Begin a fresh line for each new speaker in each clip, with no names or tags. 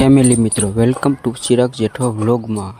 Family મિત્રો welcome to Chirag Jethwa વ્લોગમાં.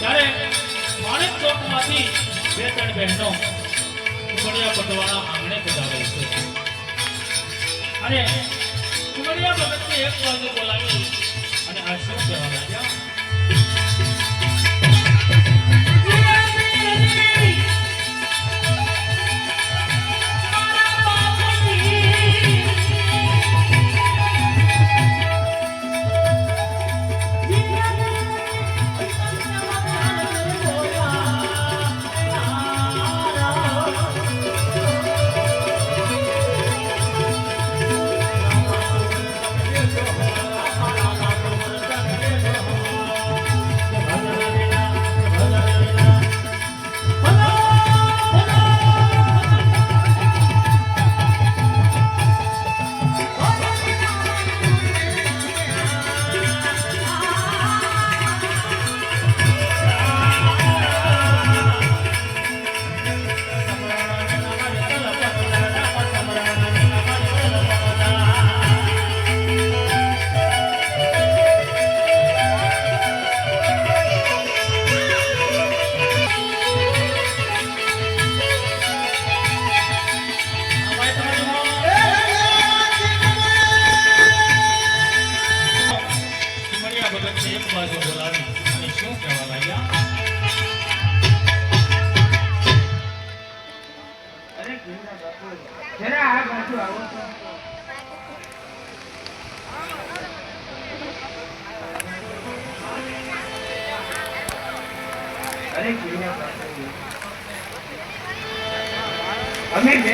ત્યારે માણેક ચોકમાંથી બે ત્રણ બહેનો ઉમરિયા પટવાના આંગણે પધારે છે. અને ઉમરિયા ભગતને એક બાજુ બોલાવી અને આ શું લાગ્યા.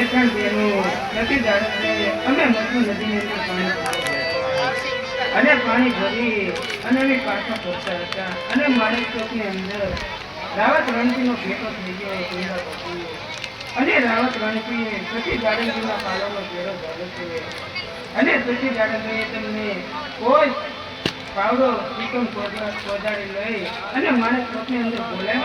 બે અને પાણી ભરી અને અમે પાછા પહોંચ્યા હતા. અને માણેક ચોકની અંદર રાવત રણજીનો ભેટો થઈ ગયો. અને રાવત રણજીએ સતી ગાર્ડનજીના પાલોનો ભેડો ધર્યો છે. અને સતી ગાર્ડનજીએ તમને કોઈ પાવડો, ચિકન પહોંચાડી લઈ અને માણેક ચોકની અંદર બોલાવી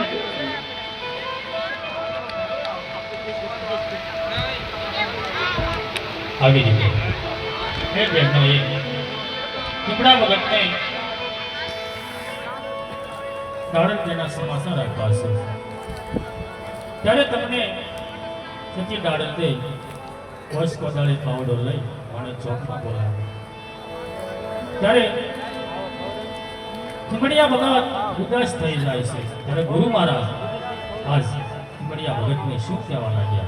આવી રીતે. એ. બહેનોએ કુકડા ભગતને દાડમજીના ત્યારે તમને વર્ષ કોદાળી પાવડો લઈ માણસ ચોકમાં બોલાવે ત્યારે ખીમડિયા ભગત ઉદાસ થઈ જાય છે. ત્યારે ગુરુ મહારાજ આજ ખીમડિયા ભગતને શું કહેવા લાગ્યા?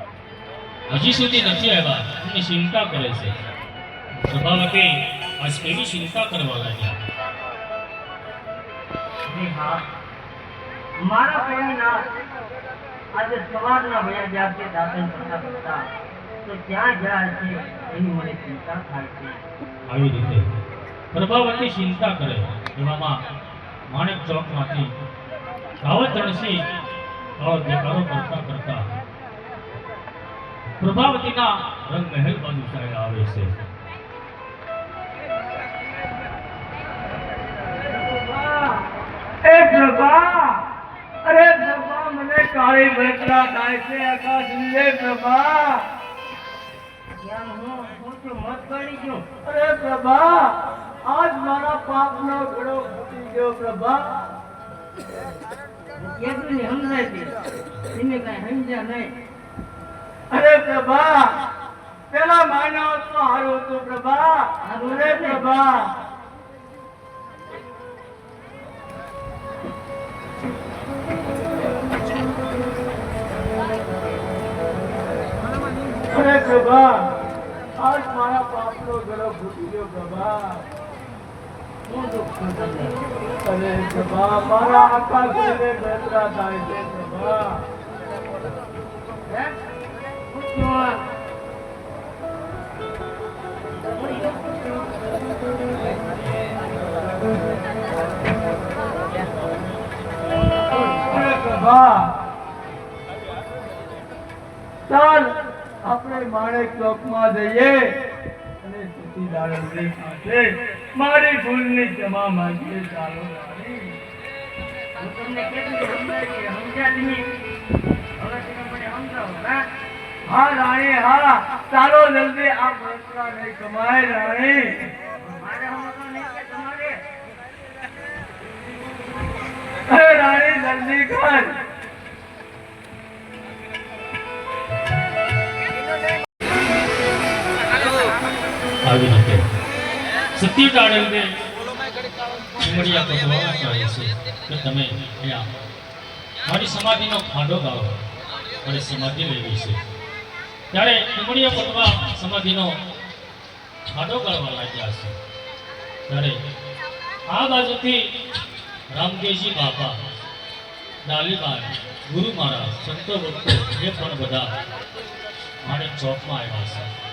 હજી સુધી નથી આવ્યા. એની ચિંતા કરે છે. પ્રભાવતી કેવી ચિંતા કરવા લાગ્યા.
મારા પ્રેમના આજે સવારના વયા ગયા છે દાદન કરતા કરતા તો ક્યાં ગયા છે એની મને ચિંતા થાય છે.
આવી રીતે. પ્રભાવતી ચિંતા કરે. એવામાં માણેક ચોકમાંથી રાવત રણસિંહ આવો દેખાડો કરતા કરતા પ્રભાવતીના રંગમહેલ બાજુ ચાલ્યા આવે છે.
એ પ્રભા અરે પ્રભા મને કાળી વેતરા થાય છે આકાશ નીલે પ્રભા. અરે પ્રભા આજ મારા પાપનો ઘડો ફૂટી ગયો પ્રભા.
સમજાય છે એને કઈ સમજ્યા નહીં.
અરે પ્રભા પેલા માનવ તો હારું હતું પ્રભા. અરે પ્રભા. અરે પ્રભા આજ મારા પાપનો ગળો ફૂટી ગયો પ્રભા. અરે પ્રભા મારા આખા શરીરે વેદના થાય છે પ્રભા. ચોકમાં જઈએ. અને સતીદાનંદજી પાસે મારી ભૂલની ક્ષમા માંગીએ. ચાલો
તમને હા?
રાણી હા. ચાલો જલ્દી આ ફેસલા નહીં કમાય રાણી. રાણી જલ્દી કર.
સત્ય ટાળેલને ઉમરિયા ભગવાન કહે છે કે તમે અહીંયા મારી સમાધિનો ખાંડો ગાળો. મારી સમાધિ લેવી છે. ત્યારે ઉમરિયા પટવા સમાધિનો ખાંડો ગાવા લાગ્યા છે. ત્યારે આ બાજુથી રામદેવજી બાપા, ડાલીબાઈ, ગુરુ મહારાજ, સંતો ભક્તો એ પણ બધા મારે ચોકમાં આવ્યા છે.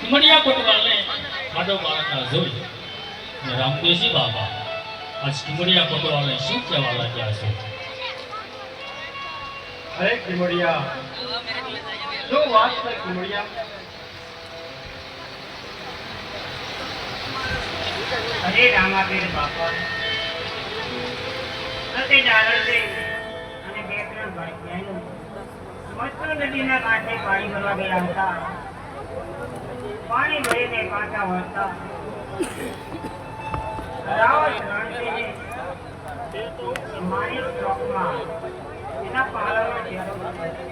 કિમડિયા કોટવાલને આડો બાળકના જોઈ અને રામદેવજી બાબા, આ કિમડિયા કોટવાલને શું કહેવા લાગ્યા છે?
અરે કિમડિયા શું વાત છે કિમડિયા
અરે રામાબેન બાપા સતી ડાળરજી અને બે ત્રણ ભાઈ બહેનો મસ્તુ નદીના કાંઠે પાણી ભરવા ગયા હતા. પાણી ભરીને પાછા વળતા રાવત રણસિંહે મારી એના ચહેરો બતાવ્યો.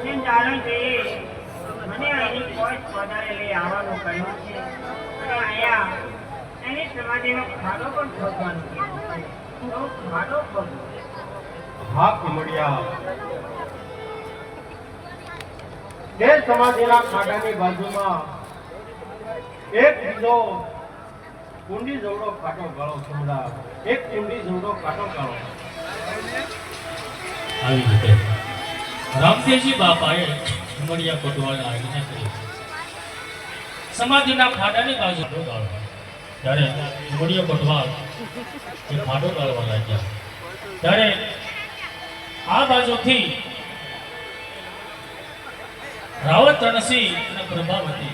જેમ મને અહીં કોઈ પધારે લઈ આવવાનું કહ્યું છે અને અહીંયા એની સમાધિનો ખાડો પણ છે. ખાડો પણ
હા, કિમડિયા તે સમાધિના ખાડાની બાજુમાં એક બીજો કુંડી જેવડો કાંટો ગાળો કિમડા એક કુંડી જેવડો કાંટો ગાળો.
આવી રીતે. રામદેવજી બાપાએ ઉમરિયા કોટવાલને આજ્ઞા કરી સમાધિના ખાડાની બાજુ ગાળો. ત્યારે ઉમરિયા કોટવાળ એ ખાડો ગાળવા લાગ્યા. ત્યારે આ બાજુથી rawat tanasi na perbawati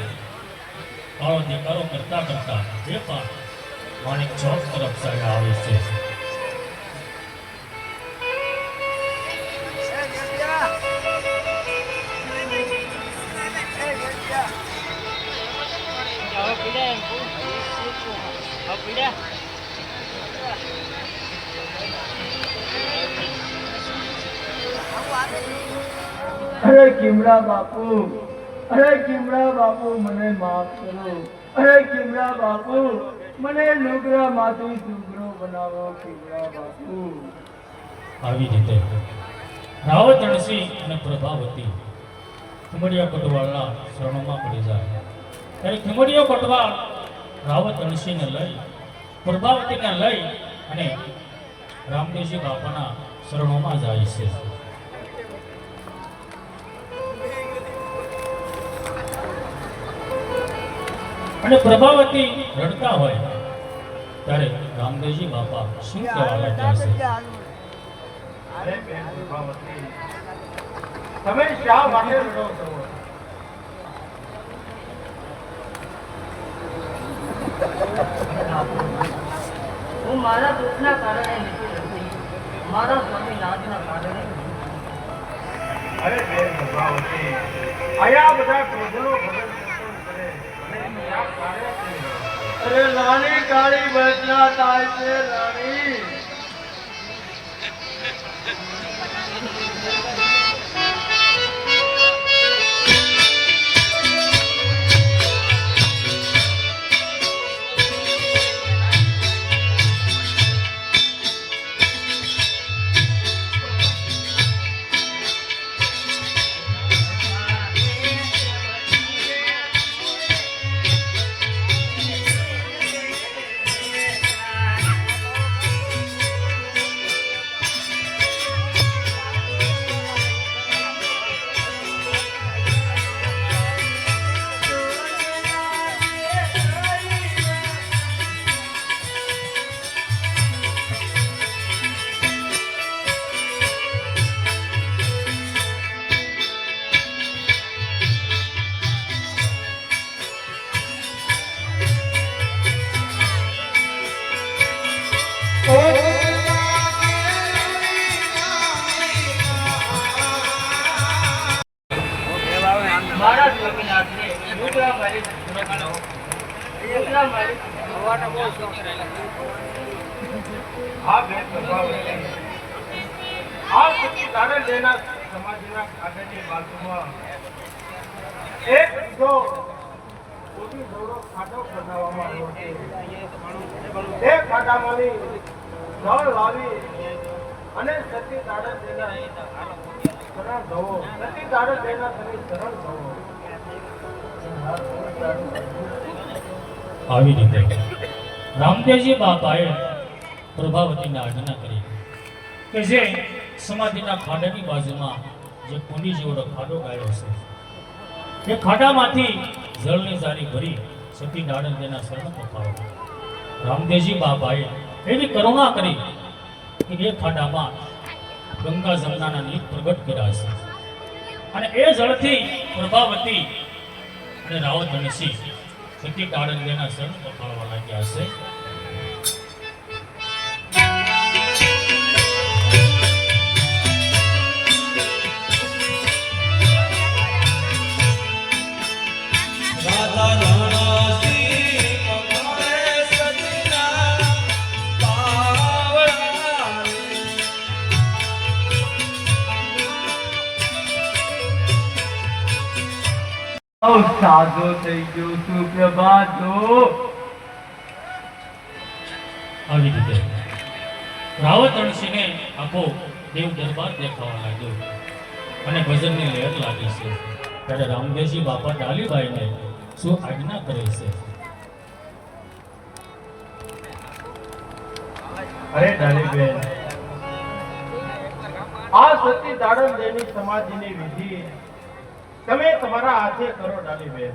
kalau dia kalau berta berta dia pak manik cok kerap saya harus sih Yeah.
અરે કિમડા બાપુ, અરે કિમડા બાપુ, મને માફ કરો. અરે કિમડા બાપુ, મને લુગડા માંથી સુગડો બનાવો, કિમડા બાપુ.
આવી રીતે રાવત અણસી અને પ્રભાવતી ખીમડિયા કોટવાળના શરણોમાં પડી જાય. ત્યારે કોટવાળ રાવત અણસીને લઈ, પ્રભાવતીને લઈ અને રામદેવજી બાપાના શરણોમાં જાય છે. અને પ્રભાવતી રડતા હોય ત્યારે રામદેવજી બાપા શું કહેવા લાગ્યા છે
અરે બેન પ્રભાવતી, તમે શા માટે રડો છો?
હું મારા દુઃખના કારણે નથી રડતી. મારા સ્વામી નાથના કારણે
અરે બેન પ્રભાવતી, આયા બધા પ્રજનો ભજન કીર્તન કરે અને શા કાર્ય છે?
અરે રાણી કાળી બચના થાય છે રાણી.
આવી રીતે રામદેવજી બાપાએ પ્રભાવતીને આજ્ઞા કરી. કે જે સમાધિના ખાડાની બાજુમાં જે કુંડી જેવડો ખાડો ગાળ્યો છે. એ ખાડામાંથી જળની જારી ભરી સતી તેના શરણ પખાવો રામદેવજી બાપાએ એવી કરુણા કરી કે એ ખાડામાં ગંગા જમનાના નીર પ્રગટ કર્યા છે. અને એ જળથી પ્રભાવતી અને રાવત ધનસી સતી કાળંદેના શરણ પખાળવા લાગ્યા છે
સાધો થઈ ગયો સુપ્રભાતો
આવી રીતે. રાવત અણસીને આખો દેવ દરબાર દેખાવા લાગ્યો. અને ભજનની લહેર લાગી છે. ત્યારે રામદેવજી બાપા ડાલીબાઈને શું આજ્ઞા કરે છે?
અરે ડાલીબેન આ સતી દાડમ દેવી સમાધિની વિધિ તમે તમારા હાથે કરો ડાલીબેન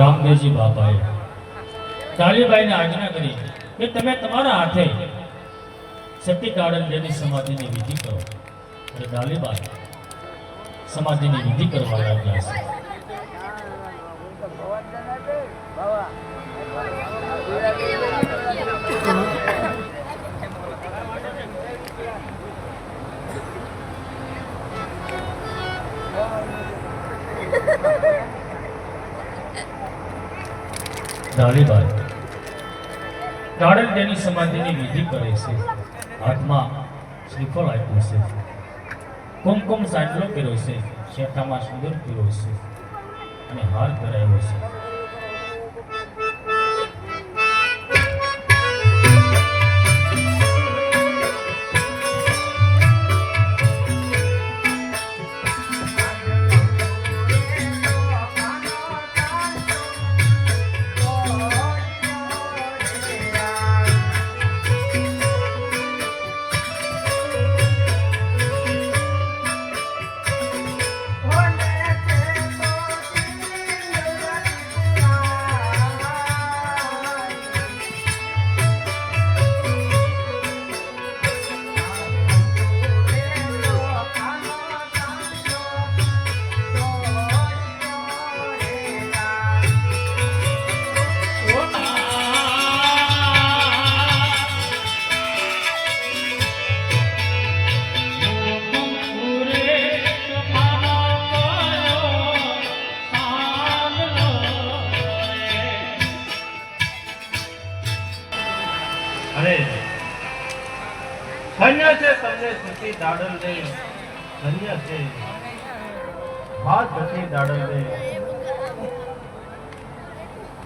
રામદેવજી બાપાએ. ડાલીબાઈને આજ્ઞા કરી કે તમે તમારા હાથે શક્તિકારણ દેવી સમાધિની વિધિ કરો. અને ડાલીબાઈ સમાધિની વિધિ કરવા લાગ્યા છે. ડાળલ તેની સમાધિની વિધિ કરે છે. હાથમાં શ્રીફળ આપ્યું છે. કુમકુમ સાંજલો કર્યો છે. શેઠામાં સુંદર કર્યો છે. અને હાર કરાયો છે.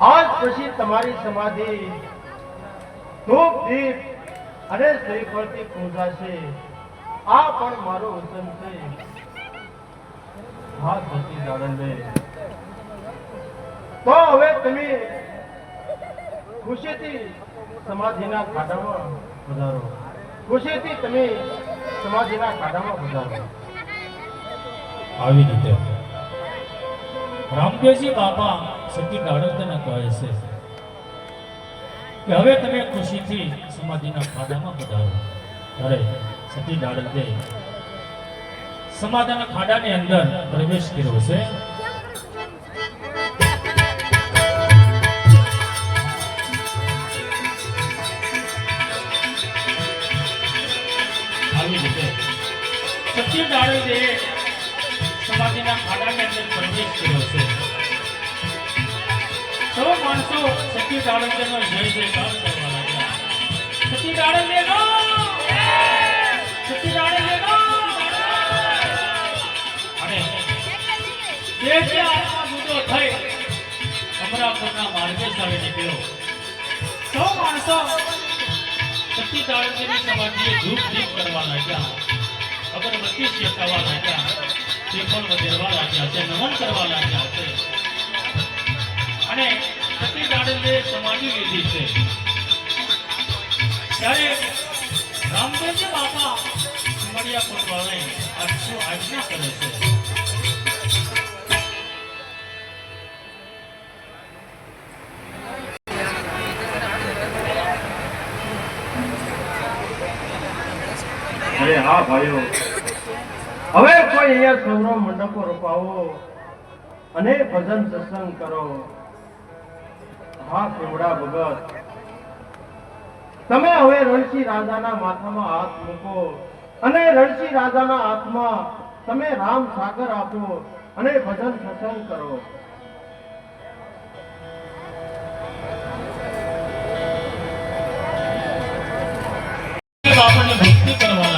આજ પછી તમારી સમાધિ અને શ્રીફળથી પૂજાશે. આ પણ મારું વચન છે. તો હવે તમે ખુશીથી સમાધિના ખાડામાં વધારો ખુશીથી તમે
આવી રીતે. રામદેવજી બાપા સતી ડાળકને કહે છે કે હવે તમે ખુશીથી સમાધિના ખાડામાં પધારો ત્યારે સતી ડાળકે સમાધાના ખાડાની અંદર પ્રવેશ કર્યો છે. ડાળકેનો અને જે આત્મા જુદો થઈ, અમરાપુરના માર્ગે નીકળ્યો. સૌ માણસો સત્ય ડાળકેની સમાધિએ ધૂપ દીપ કરવા લાગ્યા. અગરબત્તી શેકાવા લાગ્યા શ્રીફળ વધેરવા લાગ્યા છે નમન કરવા લાગ્યા છે અને સતી દાડલે સમાધિ લીધી છે ત્યારે રામદેવજી બાપા મળ્યા કોટવાળાએ આજ્ઞા આજ્ઞા કરે છે
હા ભાઈઓ. હવે કોઈ અહીંયા સૌનો મંડપો રોપાવો અને ભજન સત્સંગ કરો. હા કેવડા ભગત. તમે હવે રણસિંહ રાજાના માથામાં હાથ મૂકો અને રણસિંહ રાજાના હાથમાં તમે રામ સાગર આપો અને ભજન સત્સંગ કરો.
આપણને ભક્તિ કરવા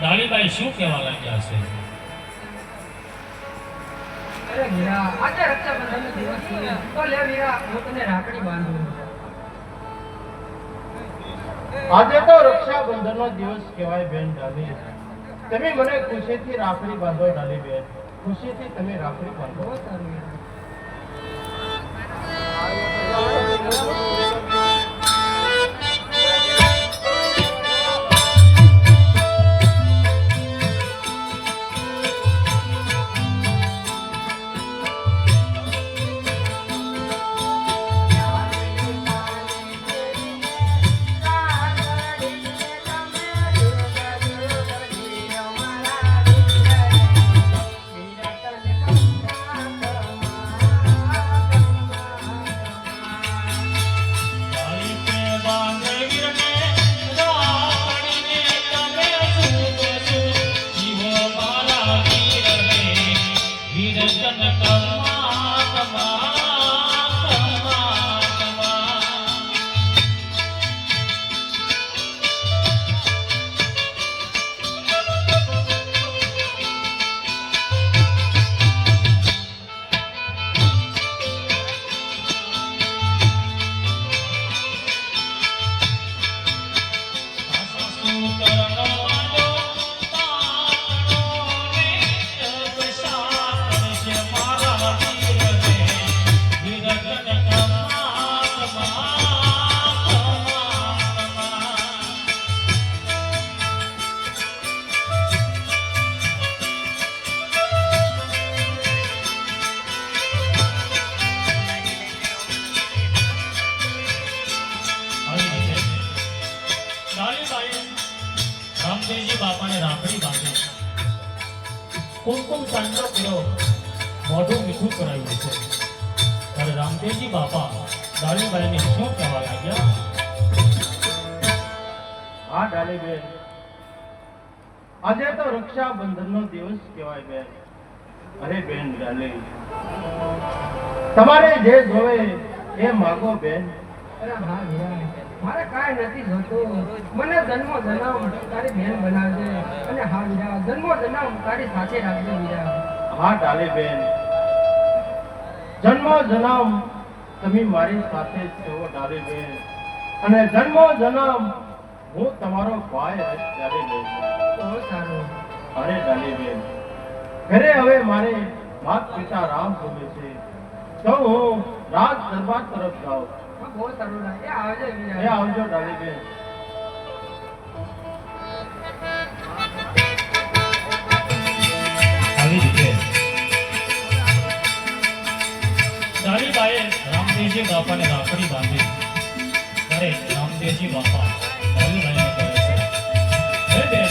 ડાલીબાઈ શું કહેવા લાગ્યા છે?
આજે રક્ષાબંધનનો દિવસ છે. તો લે મીરા હું તને રાખડી બાંધું.
આજે તો રક્ષાબંધનનો દિવસ કહેવાય બેન ડાલી. તમે મને ખુશીથી રાખડી બાંધો ડાલી બેન. ખુશીથી તમે રાખડી બાંધો.
બાપાને રાખડી બાંધી. કુમકુમ ચંદ્ર કર્યો મોઢું મીઠું કરાવ્યું છે. ત્યારે રામદેવજી બાપા દાળીબાઈને શું કહેવા લાગ્યા?
હા ડાલીબેન આજે તો રક્ષાબંધનનો દિવસ કહેવાય બેન. અરે બેન ડાલી તમારે જે જોવે એ માગો બેન.
અરે હા મારે કાંઈ નથી જોતું. મને જન્મો જન્મ તારી બેન બનાવજે અને હા વીરા જન્મો જન્મ તારી સાથે રાખજે બીજા
હા ડાલીબેન જન્મો જન્મ તમે મારી સાથે છો છો ડાલીબેન અને જન્મો જન્મ હું તમારો ભાઈ રહીશ ડાલીબેન
બહુ સારું.
અરે ડાલીબેન ઘરે હવે મારે માત પિતા રામ જોવે છે. તો હું રાજ દરબાર તરફ જાઉં.
બહુ સારું લાગે
રામદેવજી બાપાને રાખડી બાંધી. ત્યારે રામદેવજી બાપા બેન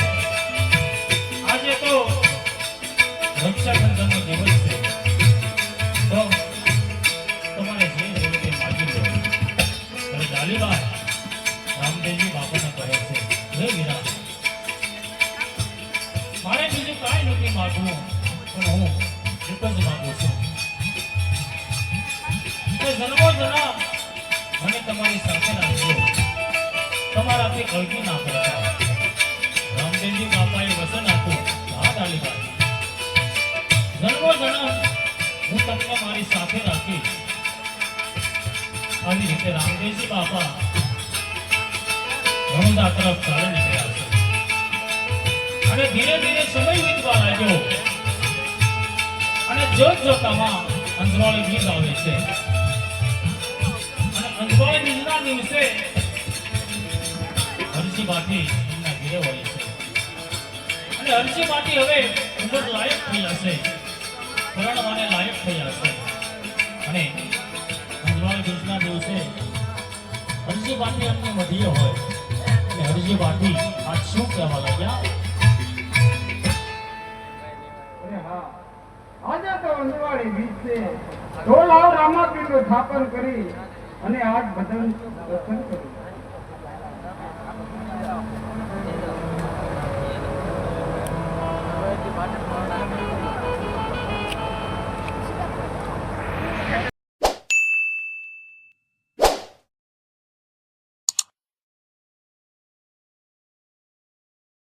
માગવું પણ હું એક જ માગું છું કે જન્મો જન્મ મને તમારી સાથે રાખજો તમારાથી પડતા રામદેવજી બાપાએ વચન આપ્યું હા ડાલીબાઈ જન્મો જન્મ હું તમને મારી સાથે રાખીશ આવી રીતે રામદેવજી બાપા રમદા તરફ ચાલે નીકળ્યા અને ધીરે ધીરે સમય વીતવા લાગ્યો. અને જોત જોતામાં અંધવાળી ગીત આવે છે. અને અંધવાળી ગીતના દિવસે હરસી બાટી એમના ઘેરે વળી છે. અને હરસી બાટી હવે ઉંમર લાયક થઈ હશે પરણવાને લાયક થઈ છે. અને અંધવાળી ગીતના દિવસે હરસી બાટી એમને વધીએ હોય. અને હરસી બાટી આજ શું કહેવા લાગ્યા?
છે તો લાવ રામાપીરનું સ્થાપન કરી અને આઠ ભજન દર્શન કર્યું.